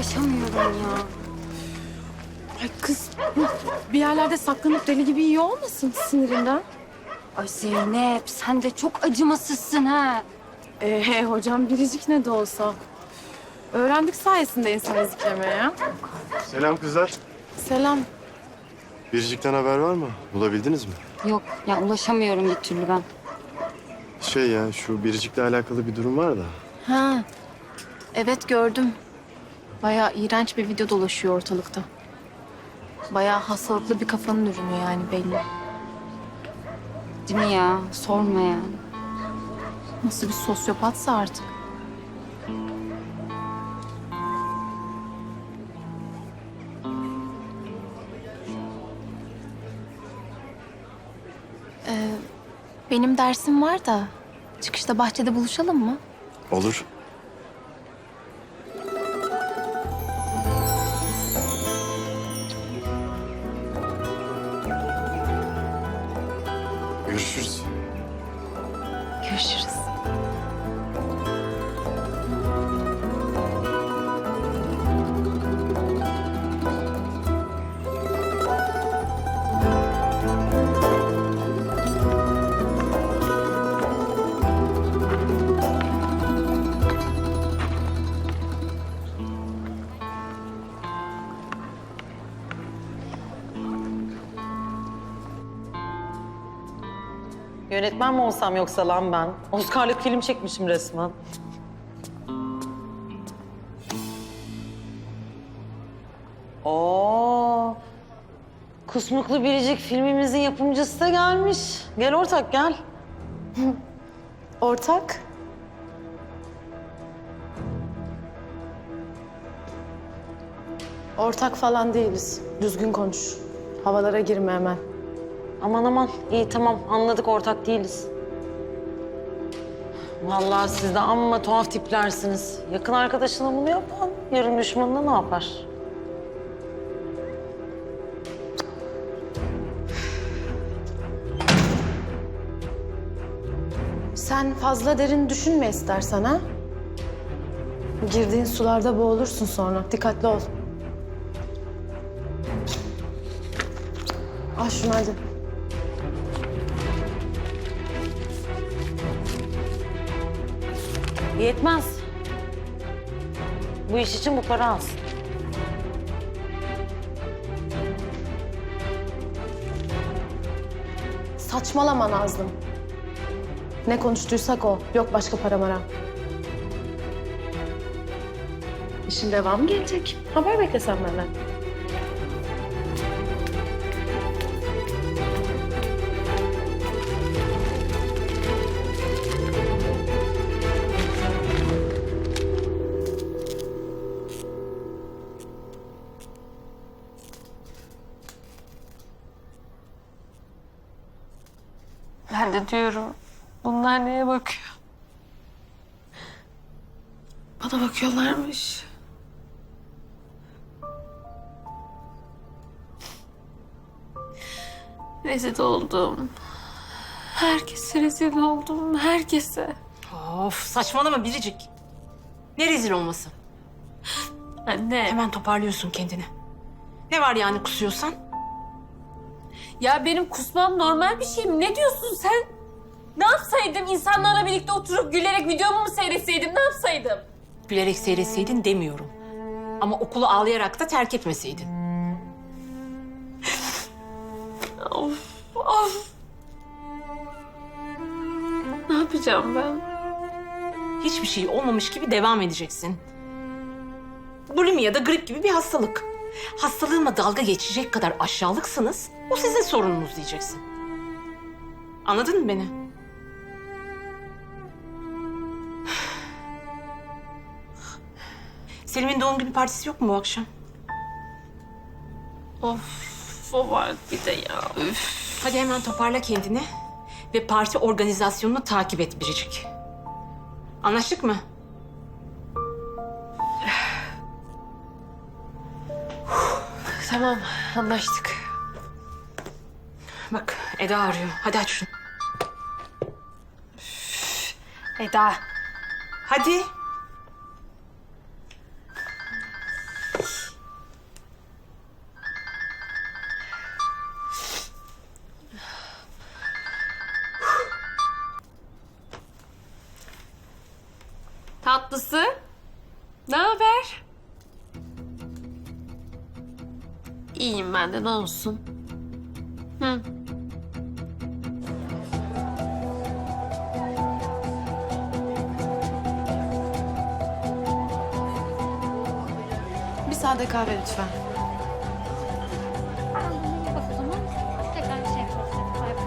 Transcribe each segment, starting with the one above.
ulaşamıyorum ya. Ay kız bir yerlerde saklanıp deli gibi iyi olmasın sinirinden. Ay Zeynep sen de çok acımasızsın ha. Ee, hocam biricik ne de olsa. Öğrendik sayesinde insan eziklemeye ya. Selam kızlar. Selam. Biricik'ten haber var mı? Bulabildiniz mi? Yok ya ulaşamıyorum bir türlü ben. Şey ya şu Biricik'le alakalı bir durum var da. Ha. Evet gördüm. Bayağı iğrenç bir video dolaşıyor ortalıkta. Bayağı hastalıklı bir kafanın ürünü yani belli. Değil mi ya? Sorma yani. Nasıl bir sosyopatsa artık. Ee, benim dersim var da çıkışta bahçede buluşalım mı? Olur. Yönetmen mi olsam yoksa lan ben? Oscar'lık film çekmişim resmen. Oo. Kusmuklu Biricik filmimizin yapımcısı da gelmiş. Gel ortak gel. Ortak? Ortak falan değiliz. Düzgün konuş. Havalara girme hemen. Aman aman iyi tamam anladık ortak değiliz. Vallahi siz de amma tuhaf tiplersiniz. Yakın arkadaşına bunu yapan yarın düşmanına ne yapar? Sen fazla derin düşünme istersen ha. Girdiğin sularda boğulursun sonra. Dikkatli ol. Al şunu hadi. Yetmez. Bu iş için bu para az. Saçmalama Nazlım. Ne konuştuysak o. Yok başka para mara. İşin devamı gelecek. Haber beklesen benden. Ben de diyorum bunlar neye bakıyor? Bana bakıyorlarmış. Rezil oldum. Herkese rezil oldum. Herkese. Of saçmalama Biricik. Ne rezil olması. Anne. Hemen toparlıyorsun kendini. Ne var yani kusuyorsan? Ya benim kusmam normal bir şey mi? Ne diyorsun sen? Ne yapsaydım? İnsanlarla birlikte oturup gülerek videomu mu seyretseydim? Ne yapsaydım? Gülerek seyretseydin demiyorum. Ama okulu ağlayarak da terk etmeseydin. Of, of. Ne yapacağım ben? Hiçbir şey olmamış gibi devam edeceksin. Bulimi ya da grip gibi bir hastalık. Hastalığıma dalga geçecek kadar aşağılıksınız. O sizin sorununuz diyeceksin. Anladın mı beni? Selim'in doğum günü partisi yok mu bu akşam? Of, o var bir de ya. Üf. Hadi hemen toparla kendini ve parti organizasyonunu takip et Biricik. Anlaştık mı? Tamam, anlaştık. Bak Eda arıyor. Hadi aç şunu. Eda. Hadi. Tatlısı. Ne haber? İyiyim ben de ne olsun. Hı. Sade kahve lütfen. Bak o zaman tekrar bir şey yaparız. Bay bay.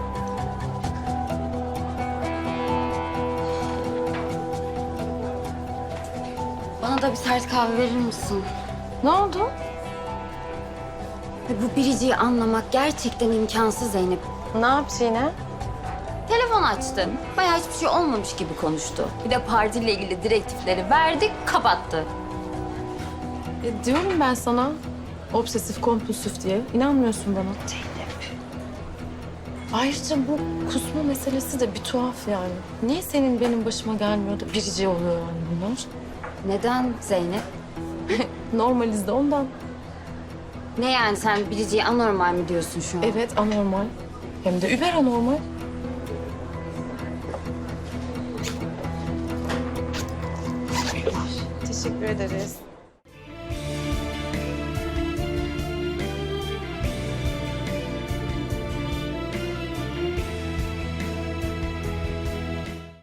Bana da bir sert kahve verir misin? Ne oldu? Bu biriciyi anlamak gerçekten imkansız Zeynep. Ne yaptı yine? Telefon açtı. Bayağı hiçbir şey olmamış gibi konuştu. Bir de partiyle ilgili direktifleri verdi, kapattı. E, diyorum ben sana obsesif kompulsif diye. İnanmıyorsun bana. Zeynep. Ayrıca bu kusma meselesi de bir tuhaf yani. Niye senin benim başıma gelmiyor da birici oluyor yani bunlar? Neden Zeynep? Normaliz de ondan. Ne yani sen biriciyi anormal mi diyorsun şu an? Evet anormal. Hem de über anormal. Teşekkür ederiz.